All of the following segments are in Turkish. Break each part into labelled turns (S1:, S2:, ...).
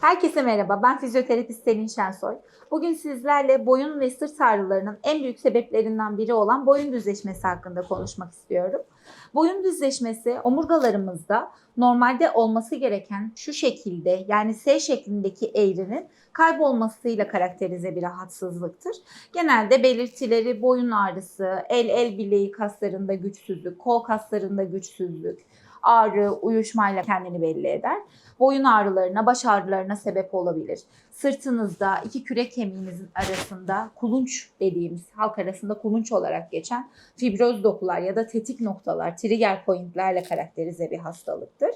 S1: Herkese merhaba, ben fizyoterapist Selin Şensoy. Bugün sizlerle boyun ve sırt ağrılarının en büyük sebeplerinden biri olan boyun düzleşmesi hakkında konuşmak istiyorum. Boyun düzleşmesi omurgalarımızda normalde olması gereken şu şekilde yani S şeklindeki eğrinin kaybolmasıyla karakterize bir rahatsızlıktır. Genelde belirtileri boyun ağrısı, el el bileği kaslarında güçsüzlük, kol kaslarında güçsüzlük, ağrı, uyuşmayla kendini belli eder. Boyun ağrılarına, baş ağrılarına sebep olabilir. Sırtınızda iki kürek kemiğinizin arasında kulunç dediğimiz halk arasında kulunç olarak geçen fibroz dokular ya da tetik noktalar, trigger pointlerle karakterize bir hastalıktır.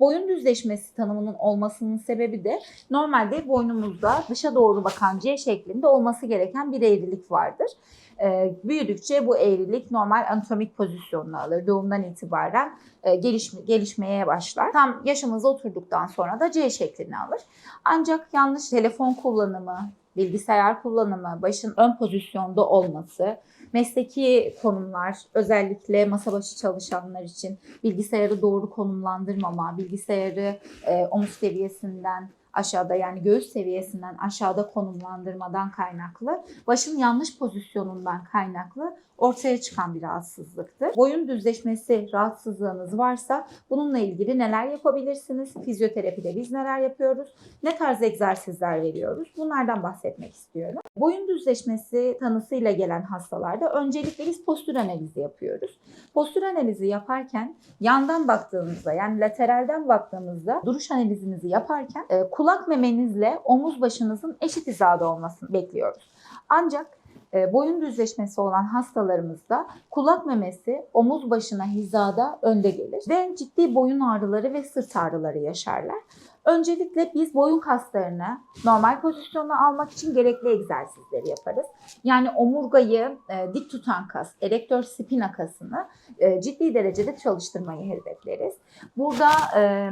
S1: Boyun düzleşmesi tanımının olmasının sebebi de normalde boynumuzda dışa doğru bakan C şeklinde olması gereken bir eğrilik vardır. Ee, büyüdükçe bu eğrilik normal anatomik pozisyonunu alır. Doğumdan itibaren e, gelişme, gelişmeye başlar. Tam yaşımıza oturduktan sonra da C şeklini alır. Ancak yanlış telefon kullanımı, bilgisayar kullanımı, başın ön pozisyonda olması, mesleki konumlar, özellikle masa başı çalışanlar için bilgisayarı doğru konumlandırmama, bilgisayarı e, omuz seviyesinden aşağıda yani göğüs seviyesinden aşağıda konumlandırmadan kaynaklı, başın yanlış pozisyonundan kaynaklı ortaya çıkan bir rahatsızlıktır. Boyun düzleşmesi rahatsızlığınız varsa bununla ilgili neler yapabilirsiniz? Fizyoterapide biz neler yapıyoruz? Ne tarz egzersizler veriyoruz? Bunlardan bahsetmek istiyorum. Boyun düzleşmesi tanısıyla gelen hastalarda öncelikle biz postür analizi yapıyoruz. Postür analizi yaparken yandan baktığınızda yani lateralden baktığınızda duruş analizinizi yaparken e, kulak memenizle omuz başınızın eşit hizada olmasını bekliyoruz. Ancak e, boyun düzleşmesi olan hastalarımızda kulak memesi omuz başına hizada önde gelir ve ciddi boyun ağrıları ve sırt ağrıları yaşarlar. Öncelikle biz boyun kaslarını normal pozisyona almak için gerekli egzersizleri yaparız. Yani omurgayı e, dik tutan kas, erektör spina kasını e, ciddi derecede çalıştırmayı hedefleriz. Burada e,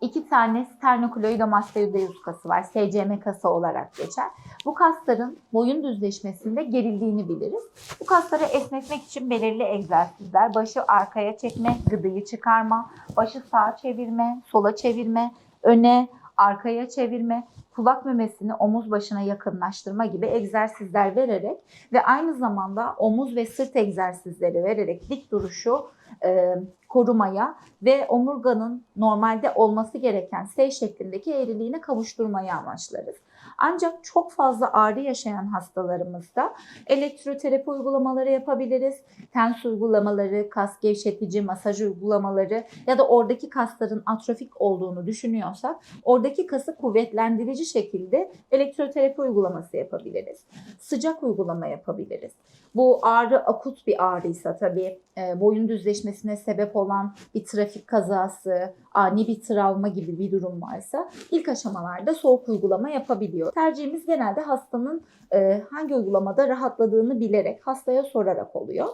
S1: iki tane sternokloidomastoideus kası var. SCM kası olarak geçer. Bu kasların boyun düzleşmesinde gerildiğini biliriz. Bu kasları esnetmek için belirli egzersizler, başı arkaya çekme, gıdıyı çıkarma, başı sağa çevirme, sola çevirme, öne, arkaya çevirme, kulak memesini omuz başına yakınlaştırma gibi egzersizler vererek ve aynı zamanda omuz ve sırt egzersizleri vererek dik duruşu e, korumaya ve omurganın normalde olması gereken S şeklindeki eğriliğine kavuşturmayı amaçlarız. Ancak çok fazla ağrı yaşayan hastalarımızda elektroterapi uygulamaları yapabiliriz. Tens uygulamaları, kas gevşetici, masaj uygulamaları ya da oradaki kasların atrofik olduğunu düşünüyorsak oradaki kası kuvvetlendirici şekilde elektroterapi uygulaması yapabiliriz. Sıcak uygulama yapabiliriz. Bu ağrı akut bir ağrıysa tabii e, boyun düzleşmesine sebep olan bir trafik kazası, ani bir travma gibi bir durum varsa ilk aşamalarda soğuk uygulama yapabiliyor. Tercihimiz genelde hastanın e, hangi uygulamada rahatladığını bilerek hastaya sorarak oluyor.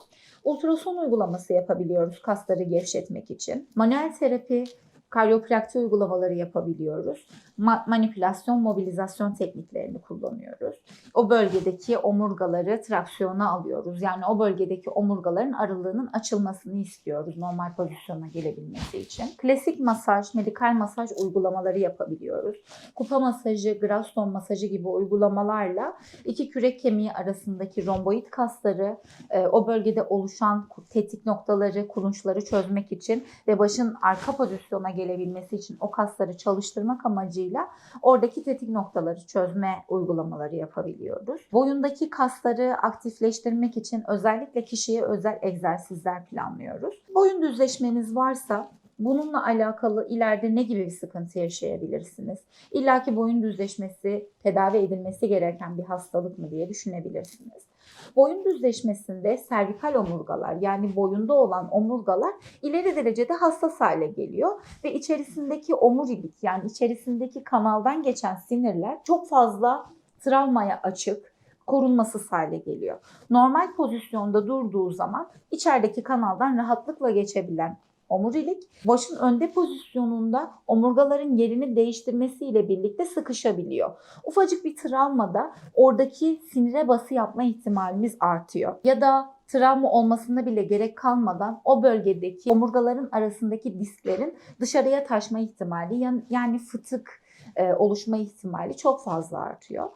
S1: Ultrason uygulaması yapabiliyoruz kasları gevşetmek için. Manuel terapi karyoprakti uygulamaları yapabiliyoruz. Ma- manipülasyon, mobilizasyon tekniklerini kullanıyoruz. O bölgedeki omurgaları traksiyona alıyoruz. Yani o bölgedeki omurgaların aralığının açılmasını istiyoruz normal pozisyona gelebilmesi için. Klasik masaj, medikal masaj uygulamaları yapabiliyoruz. Kupa masajı, Graston masajı gibi uygulamalarla iki kürek kemiği arasındaki romboid kasları, e, o bölgede oluşan tetik noktaları, kulunçları çözmek için ve başın arka pozisyona gelebilmesi için o kasları çalıştırmak amacıyla oradaki tetik noktaları çözme uygulamaları yapabiliyoruz. Boyundaki kasları aktifleştirmek için özellikle kişiye özel egzersizler planlıyoruz. Boyun düzleşmeniz varsa Bununla alakalı ileride ne gibi bir sıkıntı yaşayabilirsiniz? İlla ki boyun düzleşmesi tedavi edilmesi gereken bir hastalık mı diye düşünebilirsiniz. Boyun düzleşmesinde servikal omurgalar yani boyunda olan omurgalar ileri derecede hassas hale geliyor ve içerisindeki omurilik yani içerisindeki kanaldan geçen sinirler çok fazla travmaya açık, korunmasız hale geliyor. Normal pozisyonda durduğu zaman içerideki kanaldan rahatlıkla geçebilen omurilik başın önde pozisyonunda omurgaların yerini değiştirmesiyle birlikte sıkışabiliyor. Ufacık bir travmada oradaki sinire bası yapma ihtimalimiz artıyor. Ya da travma olmasına bile gerek kalmadan o bölgedeki omurgaların arasındaki disklerin dışarıya taşma ihtimali yani fıtık, e, oluşma ihtimali çok fazla artıyor.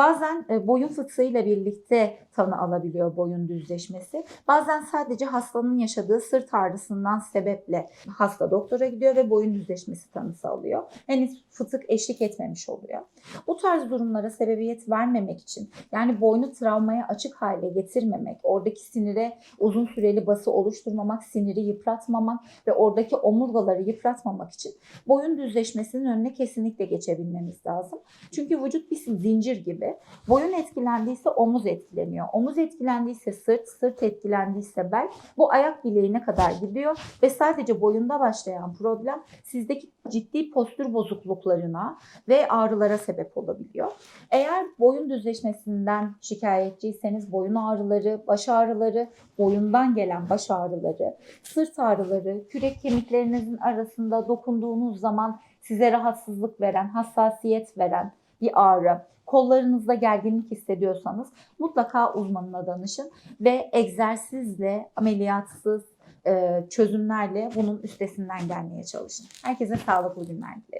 S1: Bazen e, boyun fıtığıyla birlikte tanı alabiliyor boyun düzleşmesi. Bazen sadece hastanın yaşadığı sırt ağrısından sebeple hasta doktora gidiyor ve boyun düzleşmesi tanısı alıyor. Henüz fıtık eşlik etmemiş oluyor. Bu tarz durumlara sebebiyet vermemek için yani boynu travmaya açık hale getirmemek, oradaki sinire uzun süreli bası oluşturmamak, siniri yıpratmamak ve oradaki omurgaları yıpratmamak için boyun düzleşmesinin önüne kesinlikle geçebilmemiz lazım. Çünkü vücut bir zincir gibi. Boyun etkilendiyse omuz etkileniyor. Omuz etkilendiyse sırt, sırt etkilendiyse bel. Bu ayak bileğine kadar gidiyor ve sadece boyunda başlayan problem sizdeki ciddi postür bozukluklarına ve ağrılara sebep olabiliyor. Eğer boyun düzleşmesinden şikayetçiyseniz boyun ağrıları, baş ağrıları, boyundan gelen baş ağrıları, sırt ağrıları, kürek kemiklerinizin arasında dokunduğunuz zaman size rahatsızlık veren, hassasiyet veren bir ağrı, kollarınızda gerginlik hissediyorsanız mutlaka uzmanına danışın ve egzersizle, ameliyatsız çözümlerle bunun üstesinden gelmeye çalışın. Herkese sağlıklı günler dilerim.